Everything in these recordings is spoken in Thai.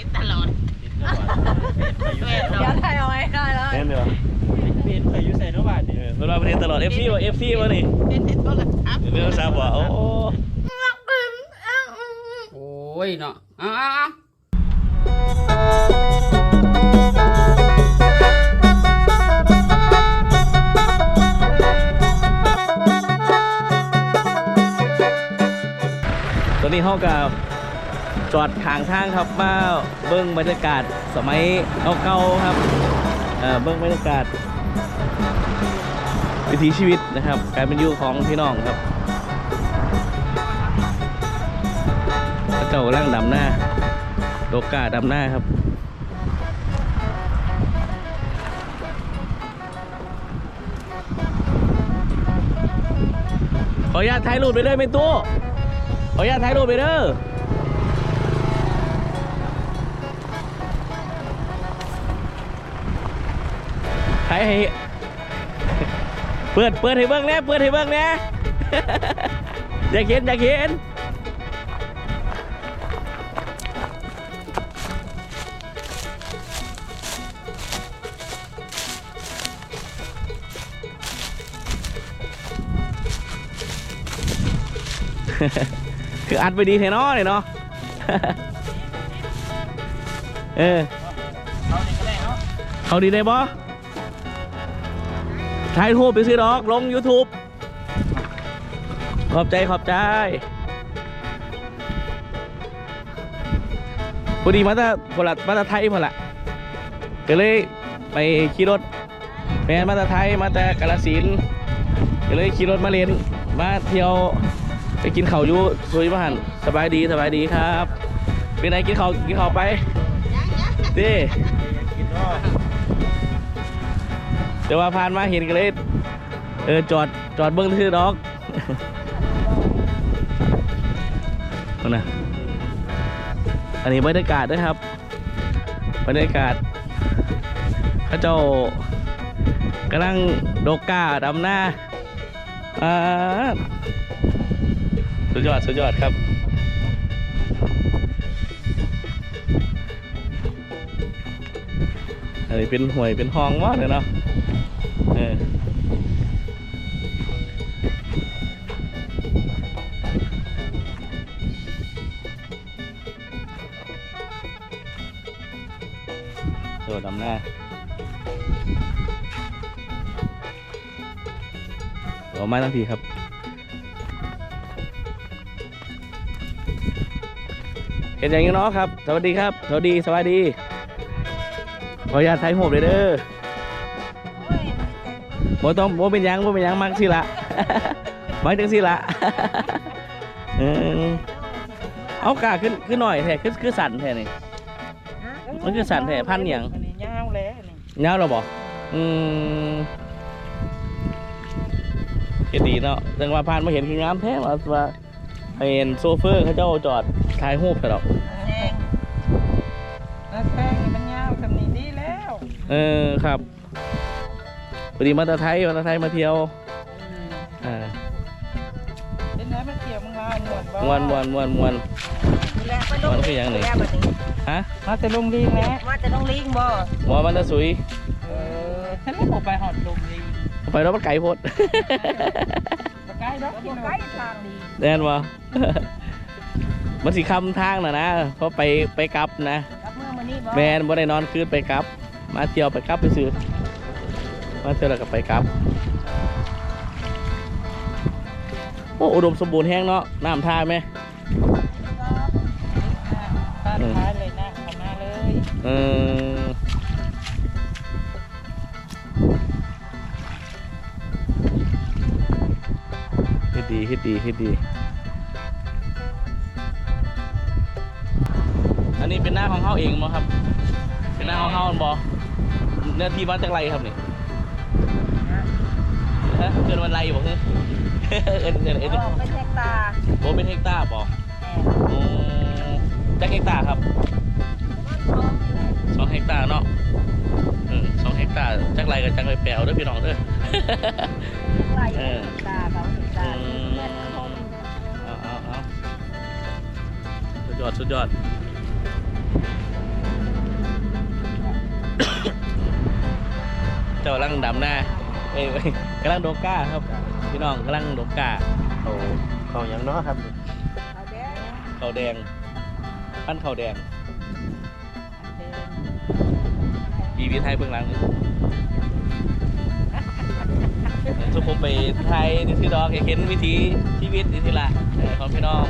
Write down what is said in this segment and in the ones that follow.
ห็นตลอดเดี๋ยวถ่ายเอาไว้ได้เลยแน่นเดียวเป็นไปอยู่ใส่นบาทนี่เออเวลาประเทศตลอด FC ว่ะ FC ว่ะนี่เห็นเห็นโทรศัพท์เรื่องทราบว่าโอ้โอ้ยเนาะอ้าเอ้าเอ้าตอนนี้ห้องกับ จอดทางทางครับมาเบิ้งบรรยากาศสมัยเก่าๆครับเอ่อเบิ้งบรรยากาศ วิถีชีวิตนะครับ การเป็นอยู่ของพี่น้องครับเจ้ากำลังดำหน้าโลกาดำหน้าครับขออนุญาตถ่ายรูปไปเลยไม่ตู้ขออนุญาตถ่ายรูปไปเด้อ ถ่ายให้เปิดเปิดให้เบิ่งแหน่เปิดให้เบิ่งแหน่อยากเห็นอยากเห็นคืออัดไปดีแท้เนาะเนี่ยเนาะ เออเอานี่ก็ได้เนาะ เขาดีได้บ่ถ่ายรูปไปซื้อดอกลง YouTube ขอบใจขอบใจพอดีมาจากพลัดมาจากไทยพอละก็เลยไปขี่รถแฟนมาจากไทยมาจากกาลสินธุ์ก็เลยขี่รถมาเรียนมาเที่ยวไปกินข้าวอยู่สุริบ้านสบายดีสบายดีครับ เป็นไงกินข้าวกินข้าวไปเด้กินว่า แต่ว่าผ่านมาเห็นกันเลยเออจอดจอดเบิ้งทื่อดอกนั่นนะอันนี้บรรยากาศนะครับ บรรยากาศเข้าเจ้ากำลังโดกกาดำหน้าอ่าสุดยอดสุดยอดครับอันนี้เป็นห่วยเป็นห้องมากเลยเนาะ โดดดำหน้าเดี๋ยวมาทั้งทีครับเห็นอย่างนี้เนาะครับ สวัสดีครับ สวัสดี สวัสดี ขออนุญาตถ่ายรูปเลยเด้อบ่ต้องบ่เป็นหยังบ่เป็นหยังมักสิละมักจังสิละเออเอากาขึ้นขึ้นหน่อยแท้คือคือสั่นแท้นี่มันคือสั่นแท้พันหยังอันนี้ยาวแล้วนี่ ยาวแล้วบ่อืมเฮ็ดดีเนาะจังว่าผ่านมาเห็นคืองามแท้ว่าว่าเห็นโซเฟอร์เขาเจ้าจอดถ่ายรูปกันดอกแซงแล้วแซงนี่มันยาวคำนี้ดีแล้ว เออครับพอดีมาแตาไทยมาแตาไทยมาเที่ยวอ่าเป็นไงมาเกี่ยวมึงลาวหมดบ่มวนมวนมวนมวน มันคือหยังนี่ฮะมาแต่ลงลิงแล้วว่าจะต้องลิงบ่หมอมันจะสุยเออฉันเลยบอกไปหอดลงลิงไปแล้วมันไก่โพดบ่ใกล้ดอกกินใกใกล้ล้ทางดีแน่นวะมันสิคำทางนะนะเพราะไปไปกลับนะรับเมื่อมานี่บ่แมนบ่ได้นอนคืนไปกลับ มาเที่ยวไปกลับไปซื้อมาเที่ยวแล้วก็ไปกลับโอ้อุดมสมบูรณ์แห้งเนาะน้ำท่าไหม ตานท้ายเลยนะเข้ามาเลยเออเฮ็ดดีเฮ็ดดีเฮ็ดดี อันนี้เป็นหน้าของเขาเองมั้งครับ เป็นหน้าของเขาบอเนื้อที่มาจากไรครับนี่ฮะเกินวันไรบอกเฮ้ย เอินเอินเอินออกไปแทกตาโบเป็นเฮกตาร์บอกอืม จักเฮกตาร์ครับสองเฮกตาร์เนาะเออสองเฮกตาร์จักไรกับจักไรแปลวเด้วยพี่น้องเด้อไล่เออตาเขาเห็นตาอืมแม่นคนเอาเอาเอาสุดยอดสุดยอดเจ้ากำลังดำหน้าเอ้ยกำลังโดกก้าครับ พี่น้องกำลังโดกก้าเขาเขายังเนาะครับเขาวแดง ปั้นเขาวแดงปีวีไทยเบื้องหลังนี่สุผมไปไทยนี่คือดอกเห็นวิถีชีวิตนี่ทีละเออของพี่น้อง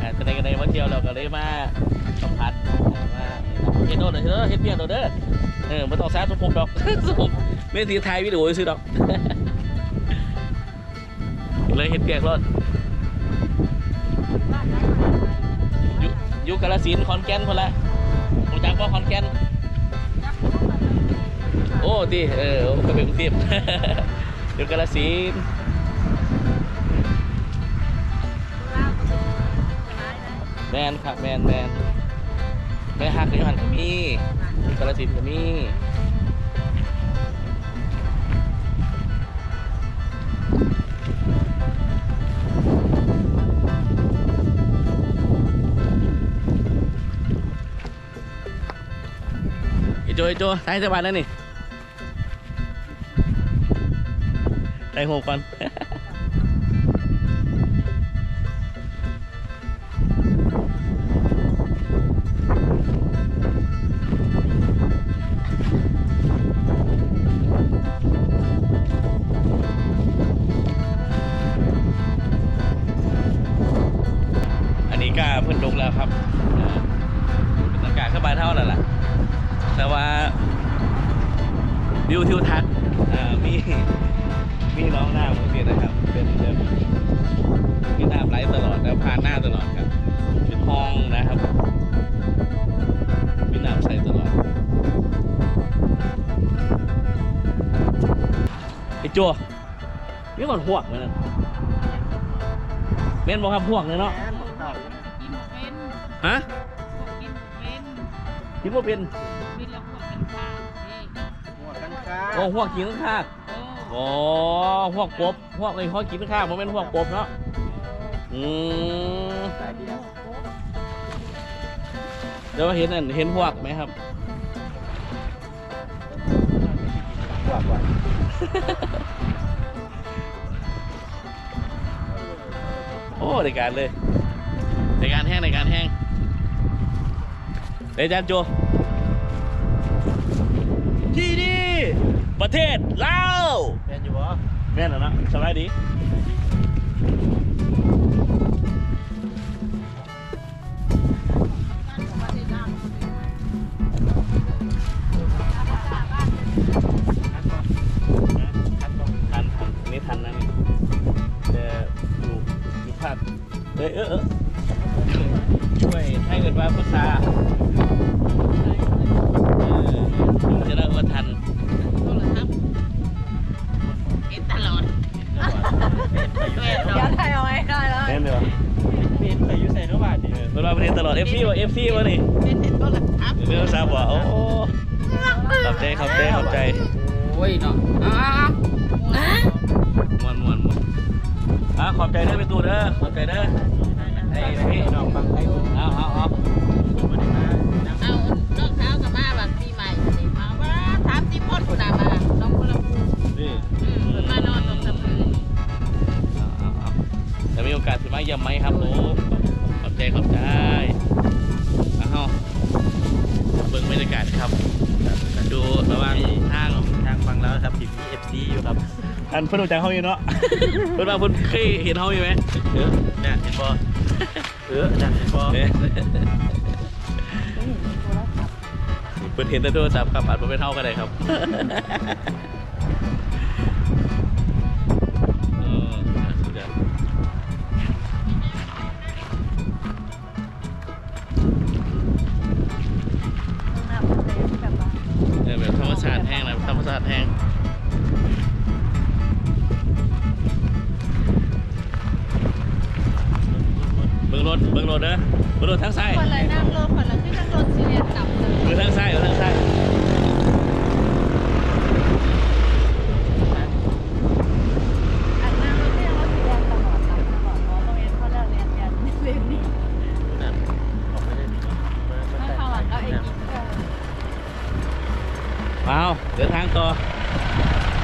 อ่าตอนนี้กันในมาเที่ยวเราก็เลยมาสัมผัสมาเฮ็ดโน่นเฮ็ดโน่นเฮ็ดเบียดโน่นเด้อเออไม่ต้องแซ่สุผมดอกสุผมไม่ทีไทยวิดีโอซื้อดอก เลยเฮ็ดเบียกรถ อยู่กาลสินขอนแก่นพนละผมจากบ่ขอนแก่นโอ้ดีเออก็เป็นกรุงเทพอยู่กาลสินแมนครับแมนแมนแม่ฮักกับยูหันก็มีกาลสินก็มี โจไอโจใส่สบายแล้วนี่ใส่หัวก่อนอันนี้ก็เพิ่นลงแล้วครับ แต่ว่าวิวทิวทัศน์อ่ามีมีน้องหน้าผมเสียนะครับ เป็นแบบมีน้ำไหลตลอดแล้วผ่านหน้าตลอดครับเป็นห้องนะครับมีน้ำใสตลอดไอ้จัวมีคนห่วงไหมนั่นเม่นบอกครับห่วงเลยเนาะกินเป็นฮะกินเป็นคิดว่าเป็น โอ้พวกกินข้างโอ้โอ้พวกกบพวกไอ้พวกกินข้างมันเป็นพวกกบเนาะอืมสายเดียวเดี๋ยวเห็นอันเห็นพวกไหมครับกว่ากว่าโอ้ในการเลยในการแห้งในการแห้งเดยวจานโจ ประเทศลาวแม่นอยู่บ่แม่นแล้วนะสบายดีทันทันอันนี้ทันนะนี่แต่อยู่อยู่พลาดเอ้ยเออเออ เป็นไปอยู่เดี๋ยวถ่ายเอาไว้ได้แล้ว แน่นเลยวะเป็นไปอยู่ใส่เนาะบาทนี่เออเวลาประเทศตลอด FC วะ FC วะนี่เป็นเห็นโทรศัพท์เรื่องทราบว่าโอ้ขอบใจขอบใจขอบใจโอ้ยเนาะเอาเอาเอามวนมวนมวนอะขอบใจเด้อไปตู้เด้อขอบใจเด้อไอ้ อันเพิ่นรู้จักเฮาอยู่เนาะเพิ่นว่าเพิ่นเคยเห็นเฮาอยู่ไหมเออเนี่ยเห็นบ่เออน่ะเห็นบ่เนี่ยเพิ่นเห็นแต่โทรศัพท์ครับอาจบ่เป็นเฮาก็ได้ครับ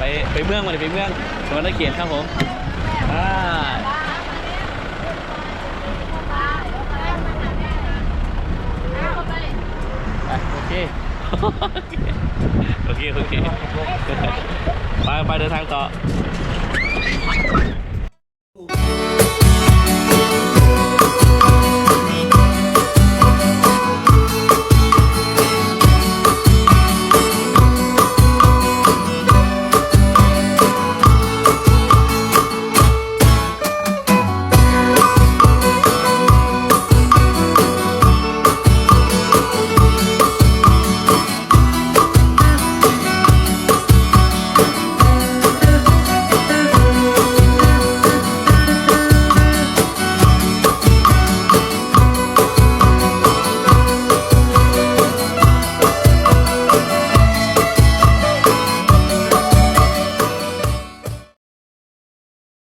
ไปไปเมืองมาเลยไปเมืองสมรรถเขียนครับผมอ่าไปโอเค โอเค โอเค ไปไปเดินทางต่อ